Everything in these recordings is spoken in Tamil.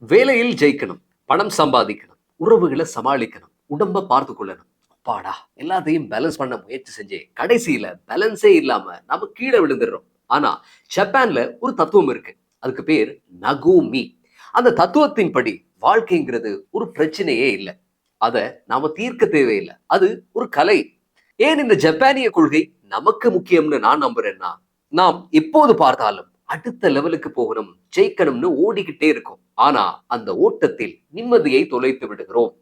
வேலையில் ஜெயிக்கணும் பணம் சம்பாதிக்கணும் உறவுகளை சமாளிக்கணும் உடம்ப பார்த்து கொள்ளணும். அப்பாடா எல்லாத்தையும் பேலன்ஸ் பண்ண முயற்சி செஞ்சு கடைசியில பேலன்ஸே இல்லாம நம்ம கீழே விழுந்துடுறோம். ஆனா ஜப்பான்ல ஒரு தத்துவம் இருக்கு. அதுக்கு பேர் நகோமி. அந்த தத்துவத்தின்படி வாழ்க்கைங்கிறது ஒரு பிரச்சனையே இல்லை. அதை நாம தீர்க்க தேவையில்லை. அது ஒரு கலை. ஏன் இந்த ஜப்பானிய கொள்கை நமக்கு முக்கியம்னு நான் நம்புறேன்னா நாம் எப்போது பார்த்தாலும் அடுத்த லெவலுக்கு போகணும். ஜெயிக்கணும்னு ஓடிக்கிட்டே இருக்கும். ஆனா அந்த ஓட்டத்தில் நிம்மதியை தொலைத்து விடுகிறோம்.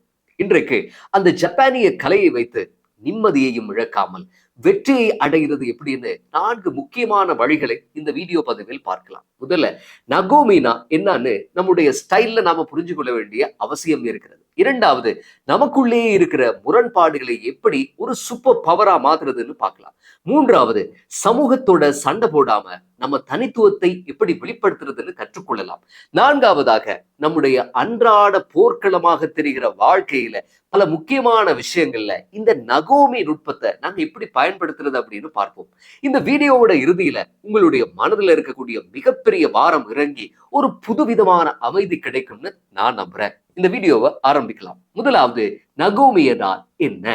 இன்றைக்கு அந்த ஜப்பானிய கலையை வைத்து நிம்மதியையும் இழக்காமல் வெற்றியை அடைகிறது எப்படின்னு நான்கு முக்கியமான வழிகளை இந்த வீடியோ பதிவில் பார்க்கலாம். முதல்ல நகோமினா என்னன்னு நம்முடைய ஸ்டைல்ல நாம புரிஞ்சு கொள்ள வேண்டிய அவசியம் இருக்கிறது. இரண்டாவது நமக்குள்ளேயே இருக்கிற முரண்பாடுகளை எப்படி ஒரு சூப்பர் பவரா மாத்துறதுன்னு பார்க்கலாம். மூன்றாவது சமூகத்தோட சண்டை போடாம நம்ம தனித்துவத்தை எப்படி வெளிப்படுத்துறதுன்னு கற்றுக்கொள்ளலாம். நான்காவதாக நம்முடைய அன்றாட போர்க்களமாக தெரிகிற வாழ்க்கையில பல முக்கியமான விஷயங்கள்ல இந்த நகோமி நுட்பத்தை நாங்க எப்படி பயன்படுத்துறது அப்படின்னு பார்ப்போம். இந்த வீடியோவோட இறுதியில உங்களுடைய மனதுல இருக்கக்கூடிய மிகப்பெரிய வாரம் இறங்கி ஒரு புதுவிதமான அமைதி கிடைக்கும்னு நான் நம்புறேன். இந்த வீடியோவை ஆரம்பிக்கலாம். முதலாவது நகோமியனால் என்ன?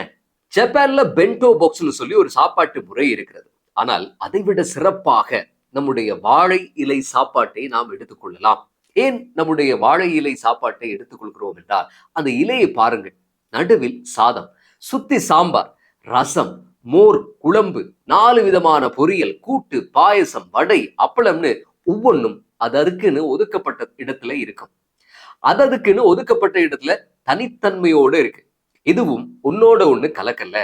ஜப்பான்ல பென்டோ பாக்ஸ்னு சொல்லி ஒரு சாப்பாட்டு முறை இருக்கிறது. ஆனால் அதை விட சிறப்பாக நம்முடைய வாழை இலை சாப்பாட்டை நாம் எடுத்துக்கொள்ளலாம். ஏன் நம்முடைய வாழை இலை சாப்பாட்டை எடுத்துக்கொள்கிறோம் என்றால் அந்த இலையை பாருங்கள். நடுவில் சாதம் சுத்தி சாம்பார் ரசம் மோர் குழம்பு நாலு விதமான பொரியல் கூட்டு பாயசம் வடை அப்பளம்னு ஒவ்வொன்றும் அது அதுக்குன்னு ஒதுக்கப்பட்ட இடத்துல இருக்கும். அது அதுக்குன்னு ஒதுக்கப்பட்ட இடத்துல தனித்தன்மையோடு இருக்கு. இதுவும் உன்னோட ஒண்ணு கலக்கல்ல.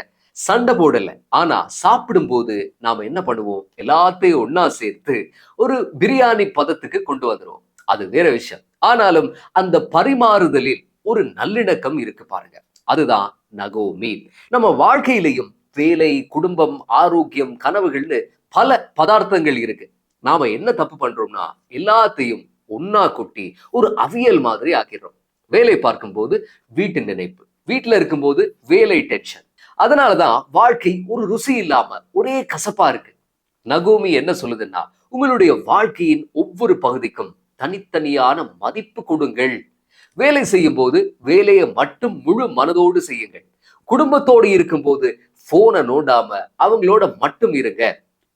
சண்டை போடல. ஆனா சாப்பிடும்போது நாம என்ன பண்ணுவோம்? எல்லாத்தையும் ஒன்னா சேர்த்து ஒரு பிரியாணி பதத்துக்கு கொண்டு வந்துடுவோம் அது வேற விஷயம். ஆனாலும் அந்த பரிமாறுதலில் ஒரு நல்லிணக்கம் இருக்கு பாருங்க. அதுதான் நகோ மீன். நம்ம வாழ்க்கையிலையும் வேலை குடும்பம் ஆரோக்கியம் கனவுகள்னு பல பதார்த்தங்கள் இருக்கு. நாம என்ன தப்பு பண்றோம்னா எல்லாத்தையும் ஒன்னா கொட்டி ஒரு அவியல் மாதிரி ஆக்கிடுறோம். வேலை பார்க்கும்போது வீட்டு நினைப்பு. வீட்டுல இருக்கும்போது வேலை டென்ஷன் அதனாலதான் வாழ்க்கை ஒரு ருசி இல்லாம ஒரே கசப்பா இருக்கு. நகோமி என்ன சொல்லுதுன்னா உங்களுடைய வாழ்க்கையின் ஒவ்வொரு பகுதிக்கும் தனித்தனியான மதிப்பு கொடுங்கள். வேலை செய்யும் போது வேலையை மட்டும் முழு மனதோடு செய்யுங்கள். குடும்பத்தோடு இருக்கும்போது போனை நோண்டாம அவங்களோட மட்டும் இருங்க.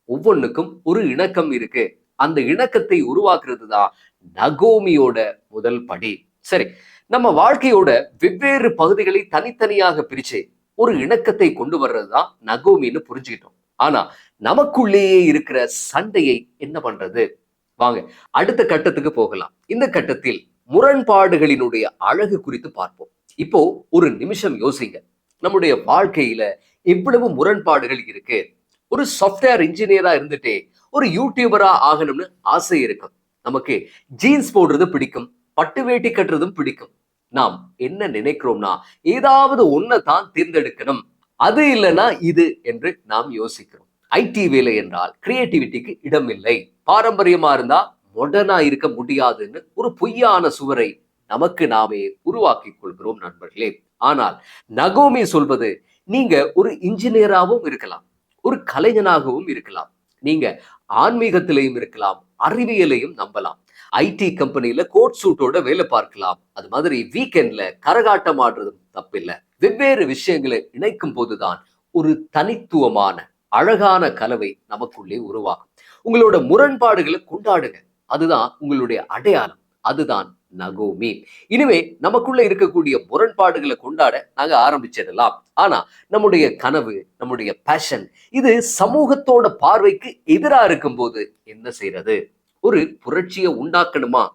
ஒவ்வொன்றுக்கும் ஒரு இணக்கம் இருக்கு. அந்த இணக்கத்தை உருவாக்குறது தான் நகோமியோட முதல் படி. சரி நம்ம வாழ்க்கையோட வெவ்வேறு பகுதிகளை தனித்தனியாக பிரிச்சு ஒரு இணக்கத்தை கொண்டு வர்றது தான் நகோமின்னு புரிஞ்சுக்கிட்டோம். ஆனா நமக்குள்ளேயே இருக்கிற சண்டையை என்ன பண்றது? வாங்க அடுத்த கட்டத்துக்கு போகலாம். இந்த கட்டத்தில் முரண்பாடுகளினுடைய அழகு குறித்து பார்ப்போம். இப்போ ஒரு நிமிஷம் யோசிங்க. நம்முடைய வாழ்க்கையில எவ்வளவு முரண்பாடுகள் இருக்கு? ஒரு சாஃப்ட்வேர் இன்ஜினியரா இருந்துட்டே ஒரு யூடியூபரா ஆகணும்னு ஆசை இருக்கும். நமக்கு ஜீன்ஸ் போடுறது பிடிக்கும் பட்டு வேட்டி கட்டுறதும் பிடிக்கும். நாம் என்ன நினைக்கிறோம்னா ஏதாவது ஒன்னை தான் தேர்ந்தெடுக்கணும். அது இல்லைன்னா இது என்று நாம் யோசிக்கிறோம். ஐடி வேலை என்றால் கிரியேட்டிவிட்டிக்கு இடம் இல்லை பாரம்பரியமா இருந்தா மொடர்னா இருக்க முடியாதுன்னு ஒரு பொய்யான சுவரை நமக்கு நாமே உருவாக்கி கொள்கிறோம் நண்பர்களே. ஆனால் நகோமி சொல்வது நீங்க ஒரு இன்ஜினியராகவும் இருக்கலாம் ஒரு கலைஞனாகவும் இருக்கலாம். நீங்க ஆன்மீகத்திலையும் இருக்கலாம் அறிவியலையும் நம்பலாம். ஐடி கம்பெனியில கோட் சூட்டோட வேலை பார்க்கலாம். அது மாதிரி வீக்கெண்ட்ல கரகாட்டம் ஆடுறதும் தப்பில்லை. வெவ்வேறு விஷயங்களை இணைக்கும் போதுதான் ஒரு தனித்துவமான அழகான கலவை நமக்குள்ளே உருவாகும். உங்களோட முரண்பாடுகளை கொண்டாடுங்க. அதுதான் உங்களுடைய அடையாளம். அதுதான் நகோமி. இனிமே நமக்குள்ள இருக்கக்கூடிய முரண்பாடுகளை கொண்டாட நாங்க ஆரம்பிச்சிடலாம். ஆனா நம்முடைய கனவு நம்முடைய பேஷன் இது சமூகத்தோட பார்வைக்கு எதிரா இருக்கும்போது என்ன செய்யறது ஒரு புரட்சியை உண்டாக்கணுமா?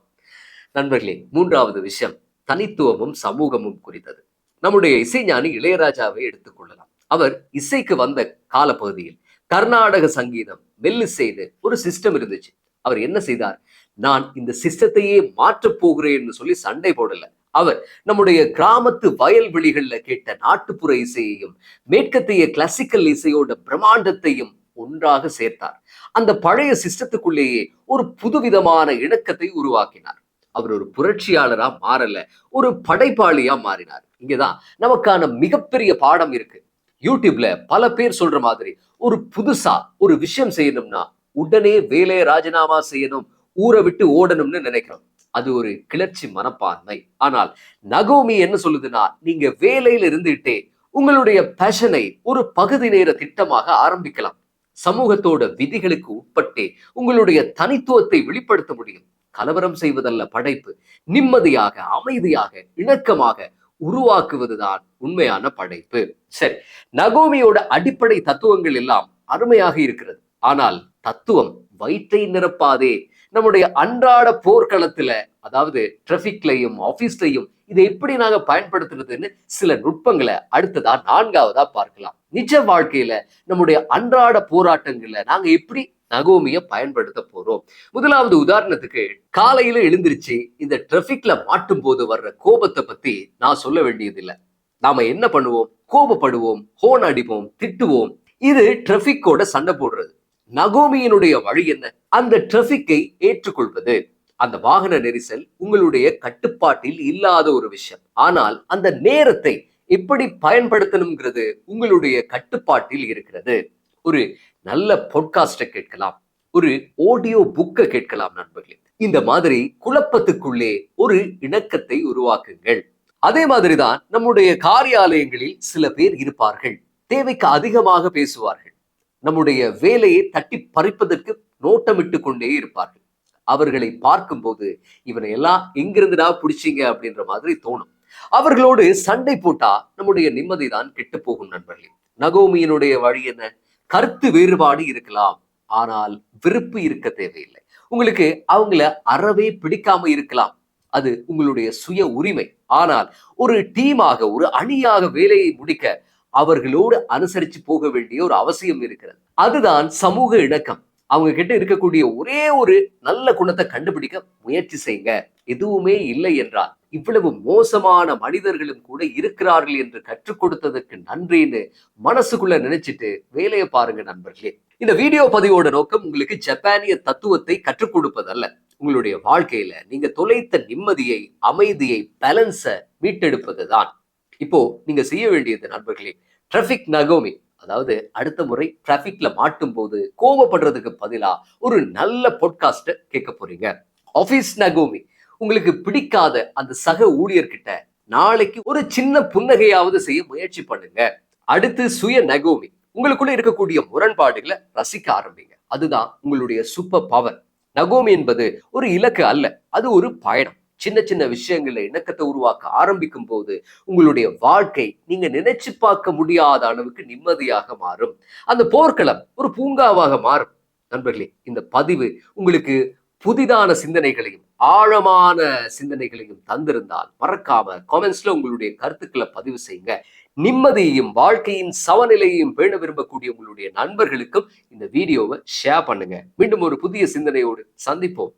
நண்பர்களே மூன்றாவது விஷயம் தனித்துவமும் சமூகமும் குறித்தது. நம்முடைய இசைஞானி இளையராஜாவை எடுத்துக்கொள்ளலாம் அவர் இசைக்கு வந்த காலப்பகுதியில் கர்நாடக சங்கீதம் மெல்லு செய்து ஒரு சிஸ்டம் இருந்துச்சு. அவர் என்ன செய்தார்? நான் இந்த சிஸ்டத்தையே மாற்றப் போகிறேன்னு சொல்லி சண்டை போடல. அவர் நம்முடைய கிராமத்து வயல்வெளிகள்ல கேட்ட நாட்டுப்புற இசையையும் மேற்கத்திய கிளாசிக்கல் இசையோட பிரம்மாண்டத்தையும் ஒன்றாக சேர்த்தார். அந்த பழைய சிஸ்டத்துக்குள்ளேயே ஒரு புதுவிதமான இணக்கத்தை உருவாக்கினார். அவர் ஒரு புரட்சியாளரா மாறல ஒரு படைப்பாளியா மாறினார். இங்கதான் நமக்கான மிகப்பெரிய பாடம் இருக்கு. யூடியூப்ல பல பேர் சொல்ற மாதிரி ஒரு புதுசா ஒரு விஷயம் செய்யணும்னா உடனே வேலையை ராஜினாமா செய்யணும் ஊரை விட்டு ஓடணும்னு நினைக்கிறோம். அது ஒரு கிளர்ச்சி மனப்பான்மை. ஆனால் நகோமி என்ன சொல்லுதுன்னா நீங்க வேலையில இருந்துட்டே உங்களுடைய பேஷனை ஒரு பகுதி நேர திட்டமாக ஆரம்பிக்கலாம். சமூகத்தோட விதிகளுக்கு உட்பட்டே உங்களுடைய தனித்துவத்தை வெளிப்படுத்த முடியும். கலவரம் செய்வதல்ல படைப்பு நிம்மதியாக அமைதியாக இணக்கமாக உருவாக்குவதுதான் உண்மையான படைப்பு. சரி நகோமியோட அடிப்படை தத்துவங்கள் எல்லாம் அருமையாக இருக்கிறது. ஆனால் தத்துவம் வயிற்றை நிரப்பாதே நம்முடைய அன்றாட போர்க்களத்துல அதாவது டிராபிக்லையும் ஆபீஸ்லையும் இதை எப்படி நாங்க பயன்படுத்துறதுன்னு சில நுட்பங்களை அடுத்ததா நான்காவதா பார்க்கலாம். நிஜ வாழ்க்கையில நம்முடைய அன்றாட போராட்டங்கள்ல நாங்க எப்படி நகோமிய பயன்படுத்த போறோம்? முதலாவது உதாரணத்துக்கு காலையில எழுந்திருச்சு இந்த டிராபிக்ல மாட்டும் போது வர்ற கோபத்தை பத்தி நான் சொல்ல வேண்டியதில்லை. நாம என்ன பண்ணுவோம்? கோபப்படுவோம் ஹோன் அடிப்போம் திட்டுவோம். இது டிராபிக்கோட சண்டை போடுறது. நகோமியினுடைய வழி என்ன? அந்த டிராபிக்கை ஏற்றுக்கொள்வது. அந்த வாகன நெரிசல் உங்களுடைய கட்டுப்பாட்டில் இல்லாத ஒரு விஷயம். ஆனால் அந்த நேரத்தை எப்படி பயன்படுத்தணுங்கிறது உங்களுடைய கட்டுப்பாட்டில் இருக்கிறது. ஒரு நல்ல பொட்காஸ்டை கேட்கலாம். ஒரு ஆடியோ புக்கை கேட்கலாம் நண்பர்களே. இந்த மாதிரி குழப்பத்துக்குள்ளே ஒரு இணக்கத்தை உருவாக்குங்கள். அதே மாதிரிதான் நம்முடைய காரியாலயங்களில் சில பேர் இருப்பார்கள். தேவைக்கு அதிகமாக பேசுவார்கள். நம்முடைய வேலையை தட்டி பறிப்பதற்கு நோட்டமிட்டு கொண்டே இருப்பார்கள். அவர்களை பார்க்கும்போது இவனை எல்லாம் எங்கிருந்துடா பிடிச்சிங்க? அப்படின்ற மாதிரி தோணும். அவர்களோடு சண்டை போட்டா நம்முடைய நிம்மதி தான் கெட்டு போகும் நண்பர்களே. நகோமியினுடைய வழி என்ன? கருத்து வேறுபாடு இருக்கலாம். ஆனால் விருப்பு இருக்க தேவையில்லை. உங்களுக்கு அவங்கள அறவே பிடிக்காம இருக்கலாம். அது உங்களுடைய சுய உரிமை. ஆனால் ஒரு டீமாக ஒரு அணியாக வேலையை முடிக்க அவர்களோடு அனுசரிச்சு போக வேண்டிய ஒரு அவசியம் இருக்கிறது. அதுதான் சமூக இணக்கம். அவங்க கிட்ட இருக்கக்கூடிய ஒரே ஒரு நல்ல குணத்தை கண்டுபிடிக்க முயற்சி செய்யுங்க. எதுவுமே இல்லை என்றால் இவ்வளவு மோசமான மனிதர்களும் கூட இருக்கிறார்கள் என்று கற்றுக் கொடுத்ததற்கு நன்றின்னு மனசுக்குள்ள நினைச்சிட்டு வேலையை பாருங்க நண்பர்களே. இந்த வீடியோ பதிவோட நோக்கம் உங்களுக்கு ஜப்பானிய தத்துவத்தை கற்றுக் கொடுப்பதல்ல. உங்களுடைய வாழ்க்கையில நீங்க தொலைத்த நிம்மதியை அமைதியை பேலன்ஸை மீட்டெடுப்பதுதான். இப்போ நீங்க செய்ய வேண்டியது நண்பர்களே டிராஃபிக் நகோமி அதாவது அடுத்த முறை டிராஃபிக்ல மாட்டும் போது கோவப்படுறதுக்கு பதிலா ஒரு நல்ல பாட்காஸ்ட கேட்க போறீங்க. ஆபீஸ் நகோமி உங்களுக்கு பிடிக்காத அந்த சக ஊழியர்கிட்ட நாளைக்கு ஒரு சின்ன புன்னகையாவது செய்ய முயற்சி பண்ணுங்க. அடுத்து சுய நகோமி உங்களுக்குள்ள இருக்கக்கூடிய முரண்பாடுகளை ரசிக்க ஆரம்பிங்க. அதுதான் உங்களுடைய சூப்பர் பவர் நகோமி என்பது ஒரு இலக்கு அல்ல அது ஒரு பயணம். சின்ன சின்ன விஷயங்கள்ல இணக்கத்தை உருவாக்க ஆரம்பிக்கும் போது உங்களுடைய வாழ்க்கை நீங்க நினைச்சு பார்க்க முடியாத அளவுக்கு நிம்மதியாக மாறும். அந்த போர்க்களம் ஒரு பூங்காவாக மாறும். நண்பர்களே இந்த பதிவு உங்களுக்கு புதிதான சிந்தனைகளையும் ஆழமான சிந்தனைகளையும் தந்திருந்தால் மறக்காம காமெண்ட்ஸ்ல உங்களுடைய கருத்துக்களை பதிவு செய்யுங்க. நிம்மதியையும் வாழ்க்கையின் சமநிலையையும் பேண விரும்பக்கூடிய உங்களுடைய நண்பர்களுக்கும் இந்த வீடியோவை ஷேர் பண்ணுங்க. மீண்டும் ஒரு புதிய சிந்தனையோடு சந்திப்போம்.